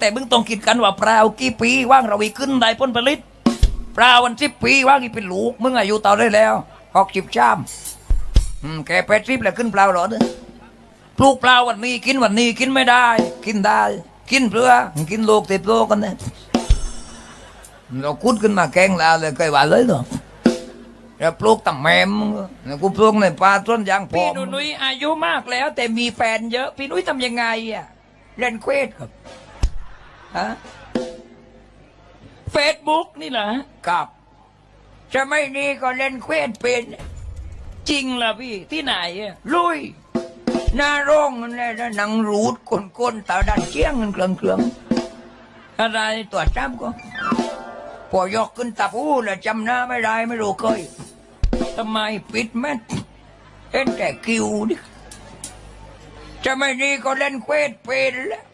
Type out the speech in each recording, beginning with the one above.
แต่มึงต้องคิดกันว่าเปล่ากี่ปีว่างเราอีขึ้นได้ผลผลิตเปล่าวันสิบปีว่างอีเป็นลูกมึงอายุเต่าได้แล้วหกสิบชามอืมแกแปดสิบแล้วขึ้นเปล่าหรอเนี่ยปลูกเปล่าวันนี้กินวันนี้กินไม่ได้ กินได้ กินเพื่อกินโลกติดโลกกันเนี่ยเราคุดขึ้นมาแกงแล้วเลยเคยว่าเลยเหรอแล้วปลูกตั้งแมมกูปลูกในป่าต้นยางพพี่หนุ่ยอายุมากแล้ว แต่มีแฟนเยอะ พี่หนุ่ยทำยังไงอะเล่นเควสครับ ฮะเฟซบุ๊กนี่เหรอครับ จะไม่ดีก็เล่นเควสเป็น จริงเหรอพี่ ที่ไหนอะลุย หน้าโรงนั่นแหละนะหนังรูดก้นๆตาดันเชี่ยงเงินเครื่องเครื่องๆอะไรตัวจำก็พอยกขึ้นตาพูแล้วจำหน้าไม่ได้ไม่รู้เคยทำไมปิดแม่นเห็นแต่คิวดิจะไม่ดีก็เล่นเควสเป็นแล้ว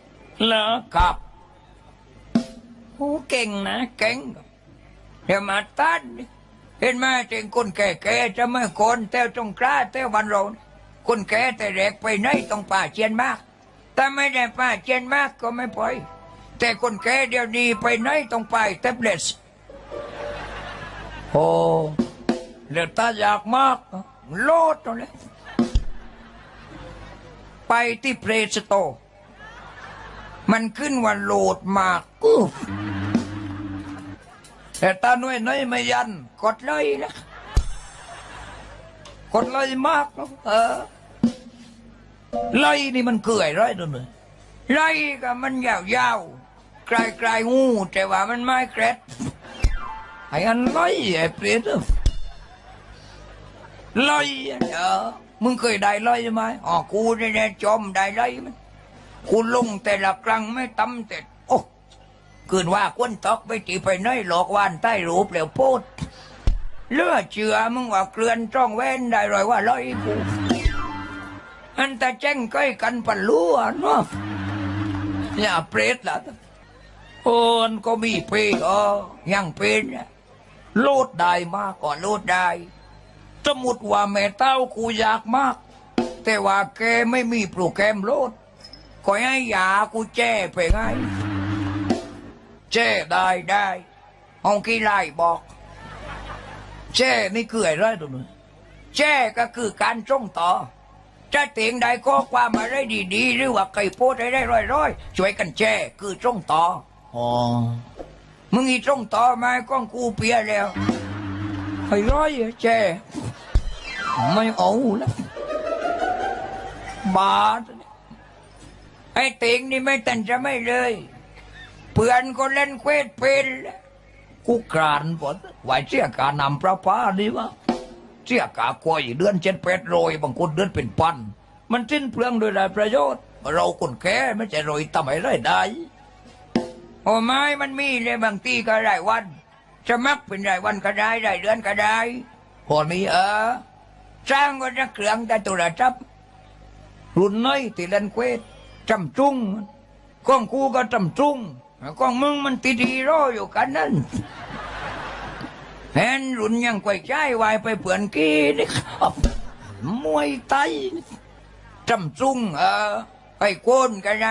เหรอครับ โอ้เก่งนะเก่งเดี๋ยวมาตัดเห็นไหมเจงคนแก่ๆจะไม่คนเต้วตรงกล้าเต้ววันเรานะคนแก่แต่แรกไปไหนต้องป่าเจียนมากแต่ไม่ได้ป่าเจียนมากก็ไม่ปล่อยแต่คนแก่เดี๋ยวนี้ไปไหนต้องไปแท็บเล็ตโอ้เลือดตาอยากมากโลดตรงนี้ไปที่เพลสโต มันขึ้นว่าโหลดมากกูแต่ตาหน่วยน้อยไม่ยัน กดเลยนะกดเลยมากนะเออไล่นี่มันเกื่อยร้อยตัวเลยไล่ก็มันยาวๆไกลๆงูแต่ว่ามันไม่แกรดไอ้อันลยไอ้เปรตอะลยเออมึงเคยได้ลยไหมอ๋อกูเนี่ยจอมได้ลยมัน กูลงแต่ละครั้งไม่ตำแต่โอ้เกินว่าควนตอกไปตีไปน้อยหลอกวานใต้รูปแล้วโพดเลือดเชื่อมึงว่าเกลือนจ้องแว่นได้รอยว่าลอยกูอันแต่แจ้งก้อยกันปันลัวเนาะอย่าเปรตละโอนก็มีเพลงอ๋อยังเป็นอะโลดได้มากกว่าโลดได้สมมุติว่าแม่เต้ากูอยากมาก แต่ว่าแกไม่มีโปรแกรมโลด ก็ให้ยากูแจ้ไปไงแจ้ได้ได้ห้องกี่ไล่บอกแจ้นี่คืออะไรตัวนึงแจ้ก็คือการส่งต่อจะเตียงใดก็ความอะไรดีๆ หรือว่าใครโพสต์อะไรร้อยๆ ช่วยกันแจ้คือส่งต่ออ๋อมึงอีตรงต่อมาก้องกูเปียแล้วไอ้ร้อยอะแจไม่เอาแล้วบาด ไอ้เต็งนี่ไม่ตันจะไม่เลย เพื่อนก็เล่นเควสเป็นแล้วกูกรานปดไหวเสียการนำประปาดีวะเสียกากวยเดือนเจ็ดแปดโรยบางคนเดือนเป็นพัน มันสิ้นเปลืองโดยได้ประโยชน์ เราคนแก่ไม่ใช่โรยทำไมได้ได้โอ้ไม่มันมีเลยบางทีก็รายวันจะมักเป็นรายวันก็ได้รายเดือนก็ได้พอนี้เออสร้างก็จะเครื่องแต่ตัวจับรุ่นน้อยที่เล่นเควส จำจุ้งก้องกูก็จำจุ้งก้องมึงมันตีดีรออยู่กันนั่นเห็นรุนยังไกวใจวายไปเปื่อนกี้นี่ครับมวยไตจำจุ้งเออไอ้โกนกันไง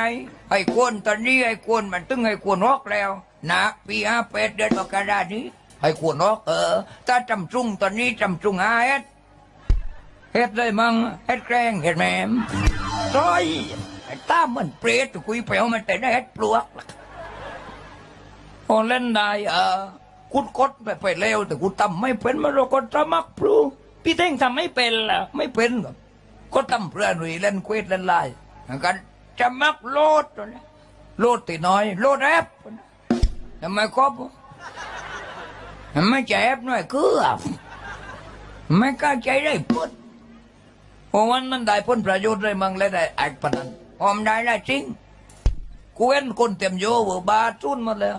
ไอ้โกนตอนนี้ไอ้โกนมันตึงไอ้โกนฮอกแล้วนะปีห้าแปดเดือนมกรานี้ไอ้โกนฮอกเออถ้าจำจุงตอนนี้จำจุงหาเฮ็ดเฮ็ดเลยมังเฮ็ดแกล้งเฮ็ดแหมมร้อย ไอ้ตามันเปรตคุยเปลวมันแต่ได้เฮ็ดปลวกพอเล่นได้เออกูกดไปไปเร็วแต่กูทำไม่เป็นมันเราก็ทำมักปลูพี่เท่งทำไม่เป็นล่ะไม่เป็นก็ทำเพื่อหนุ่ยเล่นเควสเล่นไลน์กันจะมักโลดตัวนี้โลดตีน้อย โลดแอปทำไมครบทำไมใจแอปหน่อยคือไม่กล้าใจได้พุดเพราะวันนั้นได้พ้นประโยชน์เลยมังเลยได้แอกปนัน ออมได้ได้จริงกูเห็นคนเต็มโยเวอร์บาจุนมาแล้ว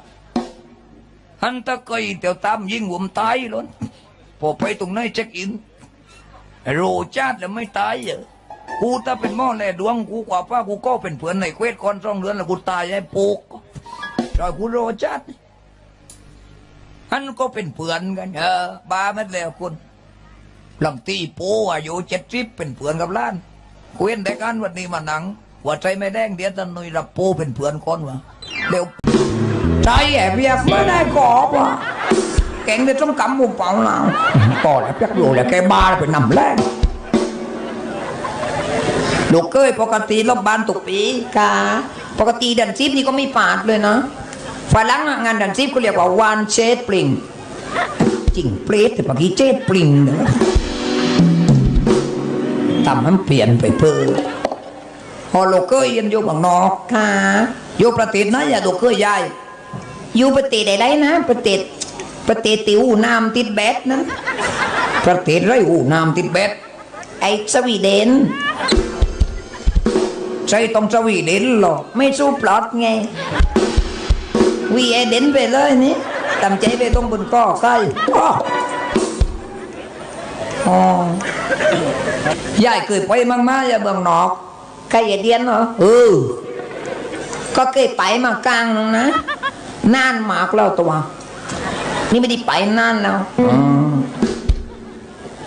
ฮันตะเกยเตียวตามยิงผมตายล้นพอไปตรงไหนเช็คอินโรชาติแล้วไม่ตายเหรอกูถ้าเป็นหม้อแล่ดวงกูกว่าป้ากูก็เป็นเพื่อนในเควสคอนสองเดือนแล้วกูตายไอ้ปูกจอยกูโรชาติอันก็เป็นเพื่อนกันเออบาไม่แล้วคุณหลังตีปูอายุเจ็ดสิบเป็นเพื่อนกับล้านกูเห็นแต่กันวันนี้มาหนัง ว่าใจไม่แดงเดียวตันนุยรับปูเป็นเพื่อนคนวะเดี๋ยวใจแอบเรียกไม่ได้กอบอะแกงจะต้องกำมุมเปล่าเราก่อนแล้วเปียกอยู่แล้วแกบ้าแล้วไปนำแรงลูกเก้ยปกติรอบบ้านตุกปีกาปกติดันซิปนี่ก็ไม่ปาดเลยนะฝรั่งอะงานดันซิปก็เรียกว่าวันเชดปริงจริงเปรตแต่ปกี้เจดปริงนะทำให้มันเปลี่ยนไปเพิ่ม พอโลกเกยยันอยู่บางนอกค่ะอยู่ประเทศนะอย่าโลกเกยยายอยู่ประเทศใดๆนะ ประเทศประเทศติวน้ำติดแบดนั้น ประเทศไรอูน้ำติดแบดไอ้สวีเดนใช่ต้องสวีเดนหรอกไม่สู้ปลอดไงวีเอเดนไปเลยนี่ตำใจไปตรงบนก้อใกล้อ้ออ๋อยายเคยไปมั่งมาอย่าเบืองนอกใครอ ย่าเดียนเหรอเออก็เคยไปมากลางนึงนะนานมากแล้วตัว นี่ไม่ได้ไปนานแล้ว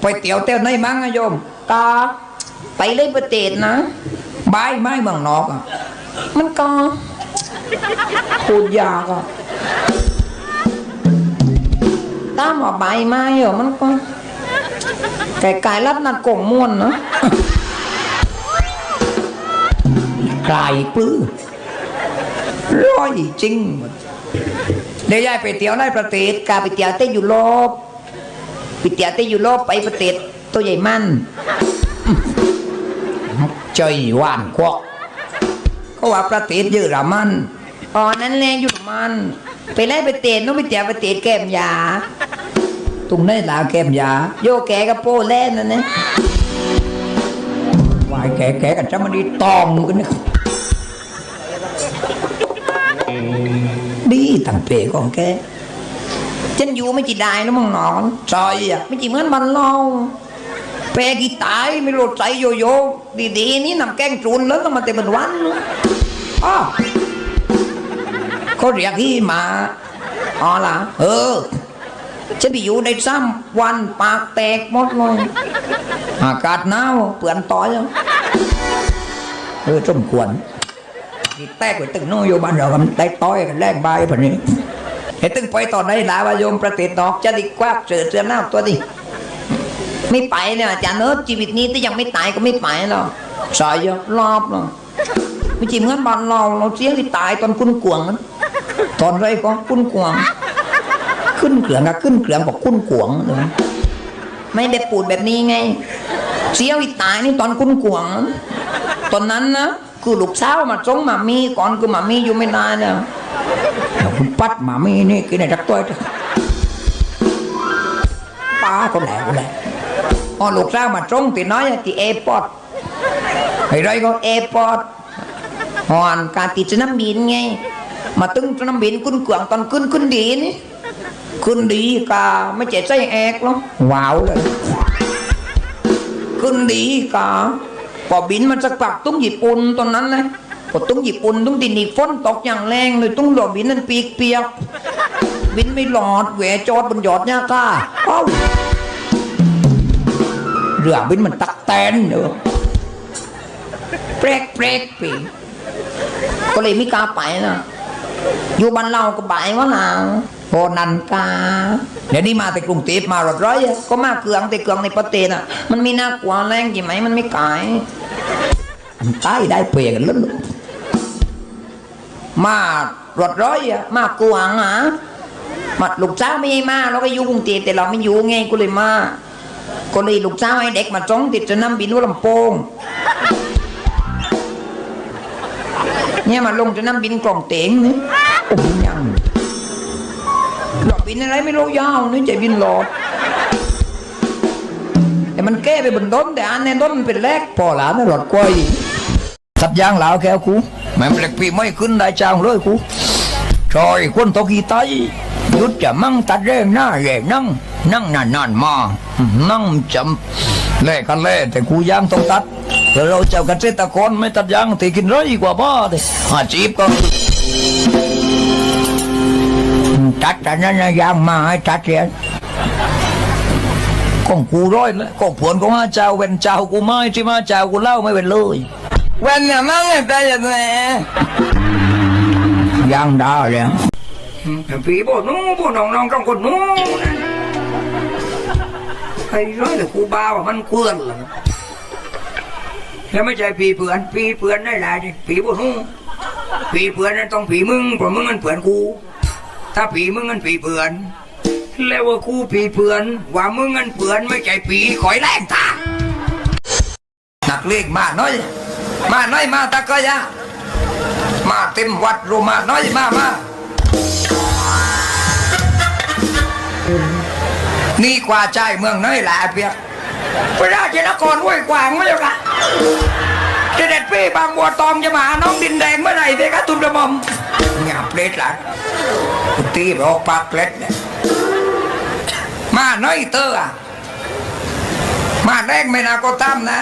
ไปเตี๋ยวเต้วไหนบ้างอะโยมตาไปเลยประเทศนะบายไม้เมืองนอกอะมันก็พูดยากอะตามว่าใบไม้เหรอมันก็ไก่ไก่รัดนัดกงม่วนเนาะ กลายปื้อร้อยจริงเดี๋ยวยายไปเที่ยวในประเทศกาไปเที่ยวเต้ยุโรปไปเที่ยวเต้ยุโรปไปประเทศตัวใหญ่มันใจหวานกวกก็ว่าประเทศเยอรมันอ๋อนั่นแหละเยอรมันไปไล่ประเทศนู้นไปเที่ยวประเทศแก้มยาตรงไหนลาแก้มยาโยแกกับโป้แล่นนั่นนะวายแกแกกันจะมาดีตองกันนี่ย ดีตั้งเปของแกฉันอยู่ไม่จีได้นะมึงนอนซอยอะไม่จีเหมือนมันเราแปกีตายไม่รู้ใจโยโย่ดีๆนี่นำแกงจูนแล้วต้องมาเต็มเป็นวันอ๋อเขาเรียกที่มาอ๋อล่ะเออฉันไปอยู่ในซ้ำวันปากแตกหมดเลยอากาศหนาวเปื่อนต่อยเออสมควร ที่แตกไปตึงโน้อยู่บ้านเรากันได้ต้อยกันแลกใบแบบนี้เห็นตึงไปตอนไหนลาวาโยมประเทศนอกจะดีกว่าเสือเสือหน้าตัวดิไม่ไปเนี่ยอาจารย์เนอชีวิตนี้ที่ยังไม่ตายก็ไม่ไปหรอกสายอะรอบหรอกไม่จริงเหมือนบ้านเราเราเสียที่ตายตอนคุ้นกวงนั้นตอนไรก็คุ้นกวง ขึ้นเกลืองก็ขึ้นเกลืองบอกคุ้นกวงเลยไม่ได้ปูดแบบนี้ไงเสียวิตายนี่ตอนคุ้นกวง ตอนนั้นนะ คือลูกสาวมาส่งมามีก่อนคือมามีอยู่ไม่นานเนี่ยแล้วคุณปัดมามีนี่กินไอ้จักตัวป้าคนแหลคนแหลพอลูกสาวมาส่งตีน้อยที่เอร์พอร์ตไอ้ไรก็เอร์พอร์ตหอนการติดสนามบินไง มาตึงสนามบินคุณกวางตอนขึ้นขึ้นดีนี่ขึ้นดีกาไม่เจ็บใจแอกหรอกว้าวเลยขึ้นดีกา พอบินมันสักปักตุ้งญี่ปุ่นตอนนั้นนะพอตุ้งญี่ปุ่นตุ้งดินนี่ฝนตกอย่างแรงเลยตุ้งหลอดบินนั้นปีกเปียกบินไม่หลอดแหวจอดบนยอดเนี่ยก้าเอ้าเรือบินมันตักแตนเนอะเปรกเปรกปีก็เลยไม่กล้าไปนะอยู่บ้านเราก็บ่ายวะนะ พอนันกาเดี๋ยวนี้มาแต่กรุงเทพมารถร้อยก็มาเกลืองแต่เกลืองในประเทศอะ มันมีน่ากลัวแรงกี่ไหมมันไม่กายมันตายได้เปรียนล้วลูกมารถร้อยอะมากวางอะมาลูกสาวไม่ให้มาเราก็อยู่กรุงเทพแต่เราไม่อยู่ไงก็เลยมาก็เลยลูกสาวให้เด็กมาจ้องติดจะนำบินหัวลำโพงเนี่ยมาลงจะนำบินกล่องเตงนี่ย หลอดบินอะไรไม่รู้ยาวนี่ใจบินหลอดแต่มันแก้ไปบนต้นแต่อันในต้นมันเป็นแรกพอหลานหลอดกล้วยสับยางเหลาแก้วกูแม่งเล็กปีไม่ขึ้นได้จางเลยกูชอยคนตกีไตหยุดจะมั่งตัดเร่งหน้าแย่นั่งนั่งนานนานมานั่งจำแล่กันแล่แต่กูยางต้องตัดแต่เราเจ้าเกษตรกรไม่ตัดยางตีกินไร้กว่าบ้าเลยอาชีพก็ ตัดแต่นั้นนะยางมาให้ตัดเสียของกูร้อยแล้วของผวนของอาเจ้าเว้นเจ้ากูไม่ที่มาเจ้ากูเล่าไม่เป็นเลยเว้นเนี่ยมั่งแต่ยังไงยังได้แล้วผีบอกนู้นพวกน้องๆต้องคนนู้นนะไอ้ร้อยแต่กูบ้าว่ามันเพื่อนเหรอแล้วไม่ใช่ผีเพื่อนผีเพื่อนได้หลายดิผีบอกนู้นผีเพื่อนนั่นต้องผีมึงเพราะมึงมันเพื่อนกู ถ้าผีมึงมันผีเพื่อน แล้วว่ากูผีเพื่อน ว่ามึงมันเพื่อนไม่ใช่ผีขอยแรงตาหนักเลงมาน้อย มาน้อยมาตะกะยะมาเต็มวัดโรมาน้อยมามานี่กว่าใจเมืองน้อยแหละเปียกพระราชนครห้วยกวางไม่ใช่ละเด็จพี่บางบัวตองจะมาหน้องดินแดงเมื่อไหร่เปียกตุนกระมอม เงียบเปรตหละกูตีไปออกปากเปรตเนี่ยมาน้อยเตอร์มาแรกไม่นาก็ตามนะ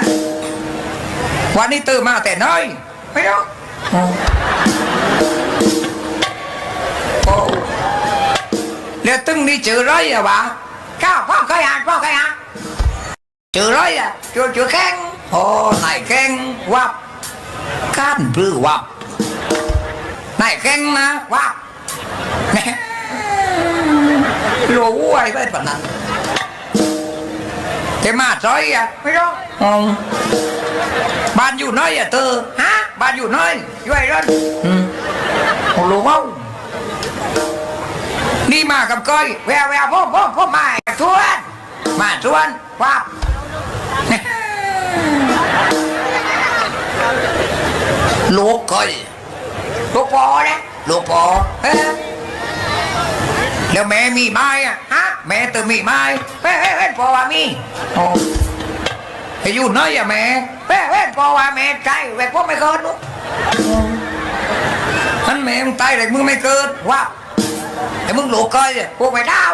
วันนี้เตอร์มาแต่น้อย ไม่รู้โอ้แล้วตึงนี่เจอไรอยอะวะข้าวพ่อเคยอ่านพ่อเคยอ่านเจอไรอยอะเจอเจอแข้งโอ้นายแข้งวับก้านปลื้อวับ นายแข้งนะวับรู้ไว้ได้ปะนั้นเทมาซอยอะไม่รู้อืมบ้านอยู่น้อยอะเธอฮะบ้านอยู่น้อยอยู่ไอ้รถอืมโอ้รู้เปล่านี่มากับก้อยแววแววพ่อพ่อพ่อมาชวนมาชวนวับลูกก้อย ลูกปอนะลูกปอเอ๊ะแล้วแม่มีไม้อะฮะแม่ตื่นมีไม้เฮ้ยเฮ้ยเฮ้ยปอว่ามีโอ้ให้อยู่น้อยอะแม่เฮ้ยเฮ้ยปอว่าแม่ใจแหวกพ่อไม่เกินลูกท่านแม่มึงตายแต่มึงไม่เกิดว่าแต่มึงหลูกก้อยพวกไม่ดาว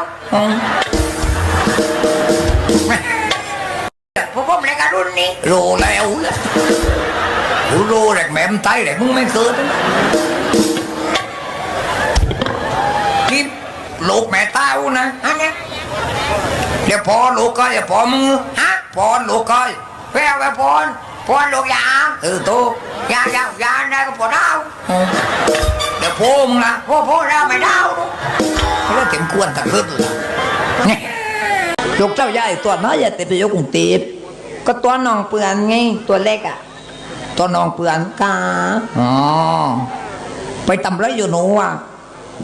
พวกผมในการรุ่นนี้รู้แล้วแหละกูรู้แต่แหม่มึงตายแต่มึงไม่เกิดนี่ลูกแม่เต้านะฮะเนี่ยเดี๋ยวพอลูกก้อยพอมึงฮะพอลูกก้อยแววแววพรพรลูกยาเออโตยายายาได้ก็พอดาวเดี๋ยวโพมงนะโพโพเราไม่ดาวแล้วเต็มกวนตะขึ้นเลย ยกเจ้าใหญ่ตัวน้อยอย่าเต็มไปยกกรุงเทพก็ตัวน้องเปือนไงตัวเล็กอะตัวน้องเปือนกาอ๋อไปทำไรอยู่หนูอะ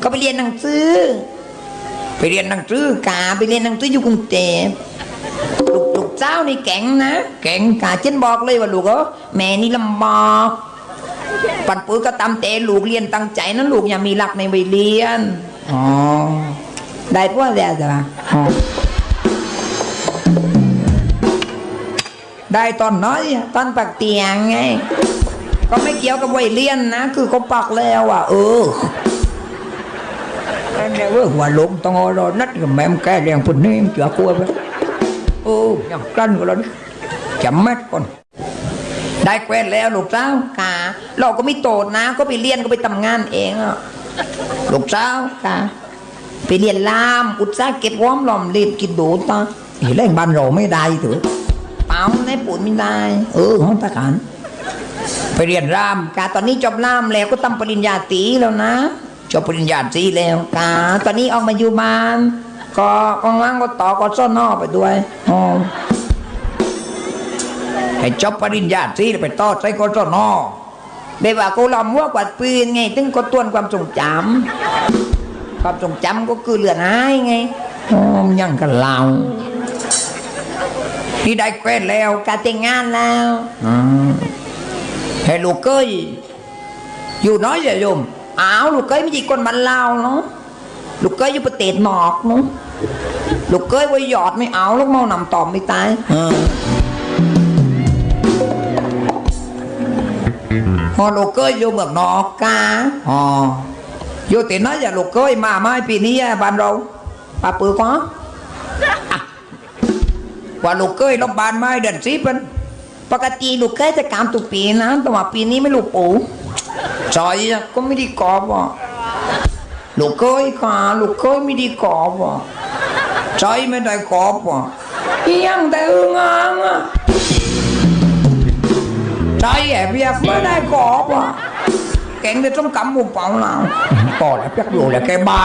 ก็ไปเรียนหนังสือไปเรียนหนังสือกาไปเรียนหนังสืออยู่กรุงเทพลูกลูกเจ้านี่แก่งนะเก่งกาเช่นบอกเลยว่าลูกเออแม่นี่ลำบากปันปื้อก็ตามแต่ลูกเรียนตั้งใจนะลูกอย่ามีหลักในวัยเรียนอ๋อได้พวกแล้วจ้ะ ได้ตอนน้อยอะตอนปักเตียงไง ก็ไม่เกี่ยวกับวัยเรียนนะ คือเขาปักแล้วอะ เออแม่เว้ยหัวลงต้องเอารอนัดกับแม่มแกเลี้ยงปุ่นนี่มันเจือกลัวไปโอ้ยังกลั้นก็แล้วนี่จำแม่ก่อนได้แควนแล้วลูกเจ้ากาเราก็ไม่โตดนะ ก็ไปเรียนก็ไปทำงานเองอะลูกสาวกาไปเรียนลาม อุตสาหเก็บว้อมหลอมรีบกินโดตาอีเล่งบ้านเราไม่ได้ถือ เปล่าในปูนไม่ได้ เออห้องตะการไปเรียนรามกาตอนนี้จบล่ามแล้วก็ทำปริญญาตรีแล้วนะจบปริญญาตรีแล้วกาตอนนี้ออกมาอยู่บ้าน ก็ก็งั้นก็ต่อก็ซ่อนนอกไปด้วยอ๋อให้จบปริญญาตรีไปต่อใส่กศนเดี๋ยวว่ากูลอมว่ากวาดปืนไงถึงก็ตวนความทรงจำความทรงจำก็คือเลือหายไงอ๋อยังกันเรา นี่ได้แควนแล้วกาแต่งงานแล้วอืมให้ลูกเกยอยู่น้อยอย่าโยมอ้าวลูกเก้ยไม่ใช่คนบ้านลาวเนาะลูกเก้ยอยู่ประเทศนอกเนาะลูกเก้ยไว้หยอดไม่เอาลูกเมานำตอมไม่ตายเออพอลูกเกยอยู่เมืองนอกกาอ๋ออยู่ที่น้อยอย่าลูกเกยมาไม่ปีนี้อะบ้านเราปาปือก็ ว่าลูกเกยรบบานไม้เดือนสิบเป็นปกติลูกเก้ยจะกามตุกปีนะแต่ว่าปีนี้ไม่ลูกปูซอยอะก็ไม่ได้กอบอะลูกเก้ยค่ะลูกเก้ยไม่ได้กอบอะซอยไม่ได้กรอบอะเอียังแต่อึงอ่างอะซอยแอบเบียกไม่ได้กอบอะแกแกงได้ต้มกำมุมเปล่าเราปอดแล้วเปียกอยู่แล้วแกบา